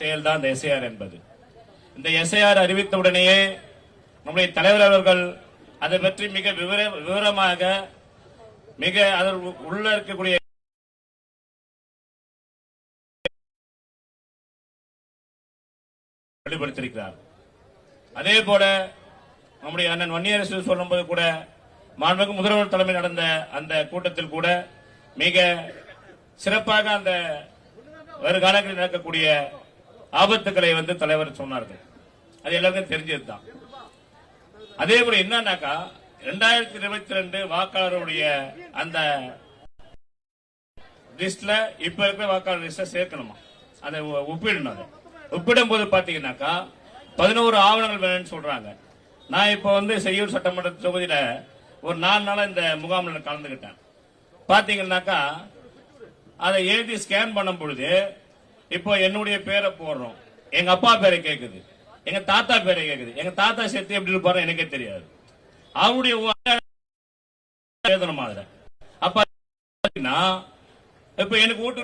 செயல்தான் இந்த எஸ்ஐஆர் என்பது. இந்த எஸ்ஐஆர் அறிவித்தவுடனேயே நம்முடைய தலைவர் அவர்கள் அதை பற்றி மிக விவர விவரமாக மிக அதில் உள்ள இருக்கக்கூடிய வெளிப்படுத்தியிருக்கிறார். அதே போல நம்முடைய அண்ணன் வன்னியரசு சொல்லும்போது கூட மாண்புமிகு முதல்வர் தலைமை நடந்த அந்த கூட்டத்தில் கூட மிக சிறப்பாக அந்த வருகாலங்களில் நடக்கக்கூடிய ஆபத்துக்களை வந்து தலைவர் சொன்னார்கள். அது எல்லாருக்கும் தெரிஞ்சதுதான். அதே போல என்னன்னாக்கா இரண்டாயிரத்தி இருபத்தி ரெண்டு வாக்காளருடைய அந்த லிஸ்ட்ல இப்ப இருக்கிற வாக்காளர் லிஸ்ட சேர்க்கணுமா? அதை ஒப்பிடணும் அதை. ஒப்பிடும் போது பாத்தீங்கன்னாக்கா பதினோரு ஆவணங்கள் வேணும்னு சொல்றாங்க. நான் இப்ப வந்து செய்யூர் சட்டமன்ற தொகுதியில ஒரு நாலு நாளா இந்த முகாமில் கலந்துகிட்டேன். பாத்தீங்கன்னாக்கா அதை எழுதி ஸ்கேன் பண்ணும் பொழுது இப்போ என்னுடைய பேரை போடுறோம். எங்க அப்பா பேரை கேக்குது. எங்க தாத்தா பேரை கேக்குது. எங்க தாத்தா சேர்த்து எப்படி இருப்பாரு எனக்கே தெரியாது. அவருடைய ஒ- அப்ப பாத்தீங்கன்னா, இப்ப எனக்கு ஓட்டு